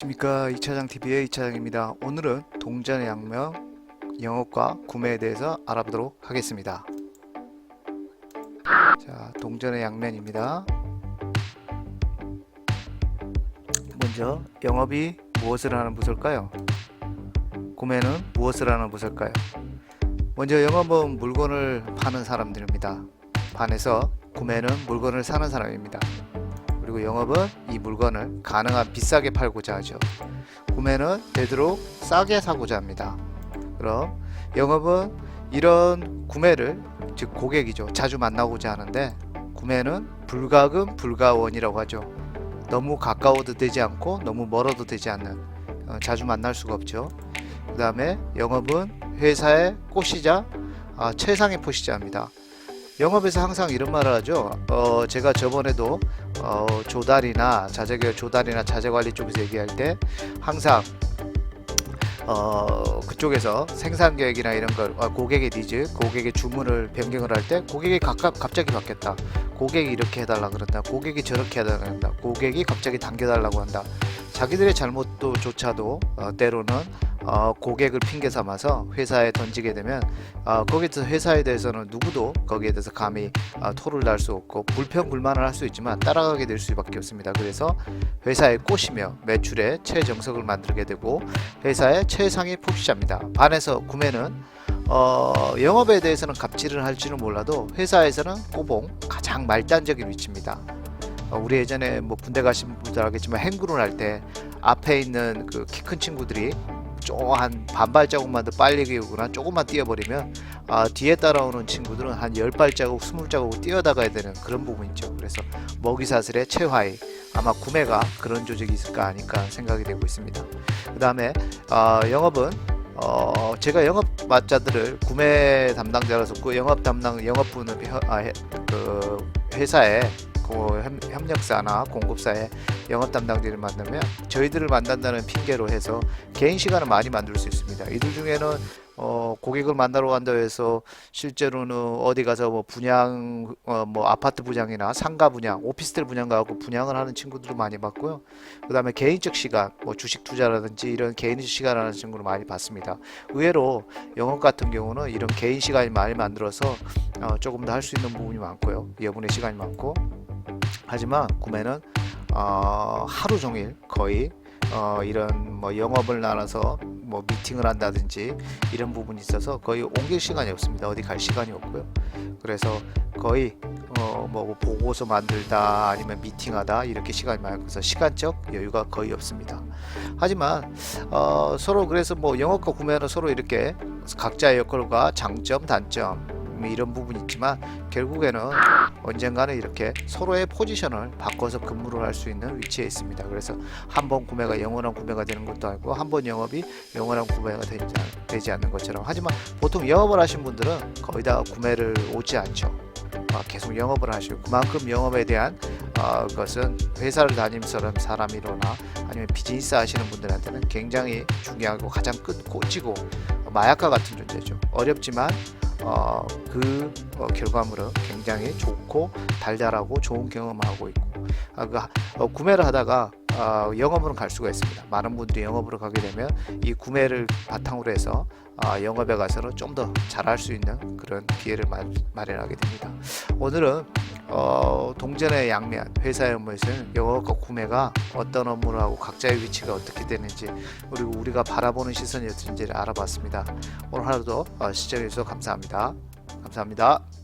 안녕하십니까 이차장TV의 이차장입니다. 오늘은 동전의 양면 영업과 구매에 대해서 알아보도록 하겠습니다. 자, 동전의 양면입니다. 먼저 영업이 무엇을 하는 부서일까요? 구매는 무엇을 하는 부서일까요? 먼저 영업은 물건을 파는 사람들입니다. 반해서 구매는 물건을 사는 사람입니다. 그리고 영업은 이 물건을 가능한 비싸게 팔고자 하죠. 구매는 되도록 싸게 사고자 합니다. 그럼 영업은 이런 구매를 즉 고객이죠. 자주 만나고자 하는데 구매는 불가금 불가원이라고 하죠. 너무 가까워도 되지 않고 너무 멀어도 되지 않는 어, 자주 만날 수가 없죠. 그 다음에 영업은 회사의 꽃이자 아, 최상의 포시자입니다. 영업에서 항상 이런 말을 하죠. 어, 제가 저번에도 어, 조달이나 자재계열 조달이나 자재관리 쪽에서 얘기할 때 항상 어, 그쪽에서 생산 계획이나 이런 걸 어, 고객의 니즈, 고객의 주문을 변경을 할 때 고객이 각각 갑자기 바뀌었다. 고객이 이렇게 해달라 그런다. 고객이 저렇게 해달라 그런다. 고객이 갑자기 당겨달라고 한다. 자기들의 잘못도 조차도 어, 때로는 어, 고객을 핑계 삼아서 회사에 던지게 되면 어, 거기에 대해서 회사에 대해서는 누구도 거기에 대해서 감히 어, 토를 달수 없고 불평 불만을 할 수 있지만 따라가게 될 수밖에 없습니다. 그래서 회사의 꽃이며 매출의 최정석을 만들게 되고 회사의 최상의 포시자입니다. 반해서 구매는 어, 영업에 대해서는 갑질을 할지는 몰라도 회사에서는 꼬봉 가장 말단적인 위치입니다. 어, 우리 예전에 뭐 군대 가신 분들 알겠지만 행군을 할 때 앞에 있는 그 키 큰 친구들이 쪼한 반발자국만 더 빨리 기우거나 조금만 뛰어버리면 아, 뒤에 따라오는 친구들은 한 10발자국, 20자국 뛰어다가야 되는 그런 부분이 있죠. 그래서 먹이사슬의 최하위 아마 구매가 그런 조직이 있을까 아닐까 생각이 되고 있습니다. 그 다음에 어, 영업은 어, 제가 영업자들을 구매 담당자라서 그 영업 담당 혀- 아, 해- 그 회사에 그 협- 협력사나 공급사에 영업 담당들을 만나면 저희들을 만난다는 핑계로 해서 개인 시간을 많이 만들 수 있습니다. 이들 중에는 어, 고객을 만나러 간다 해서 실제로는 어디 가서 뭐 분양 어, 뭐 아파트 분양이나 상가 분양, 오피스텔 분양 가고 분양을 하는 친구들도 많이 봤고요. 그 다음에 개인적 시간, 뭐 주식 투자라든지 이런 개인적 시간을 하는 친구를 많이 봤습니다. 의외로 영업 같은 경우는 이런 개인 시간이 많이 만들어서 어, 조금 더 할 수 있는 부분이 많고요. 여분의 시간이 많고 하지만 구매는 어, 하루 종일 거의 어, 이런 뭐 영업을 나눠서 뭐 미팅을 한다든지 이런 부분이 있어서 거의 옮길 시간이 없습니다. 어디 갈 시간이 없고요. 그래서 거의 어, 뭐 보고서 만들다 아니면 미팅하다 이렇게 시간이 그래서 시간적 여유가 거의 없습니다. 하지만 어, 서로 그래서 뭐 영업과 구매는 서로 이렇게 각자의 역할과 장점, 단점 뭐 이런 부분이 있지만 결국에는 언젠가는 이렇게 서로의 포지션을 바꿔서 근무를 할 수 있는 위치에 있습니다. 그래서 한 번 구매가 영원한 구매가 되는 것도 아니고 한 번 영업이 영원한 구매가 되지, 않- 되지 않는 것처럼 하지만 보통 영업을 하신 분들은 거의 다 구매를 오지 않죠. 아, 계속 영업을 하시고 그만큼 영업에 대한 어, 것은 회사를 다니면서 사람이로나 아니면 비즈니스 하시는 분들한테는 굉장히 중요하고 가장 끝 꽂히고 마약과 같은 존재죠. 어렵지만 어, 그 어, 결과물은 굉장히 좋고 달달하고 좋은 경험을 하고 있고 아, 그, 하- 어, 구매를 하다가 어, 영업으로 갈 수가 있습니다. 많은 분들이 영업으로 가게 되면 이 구매를 바탕으로 해서 아, 영업에 가서는 좀 더 잘할 수 있는 그런 기회를 마, 마련하게 됩니다. 오늘은 어, 동전의 양면 회사의 업무에서는 영업과 구매가 어떤 업무를 하고 각자의 위치가 어떻게 되는지 그리고 우리가 바라보는 시선이 어떤지를 알아봤습니다. 오늘 하루도 어, 시청해 주셔서 감사합니다. 감사합니다.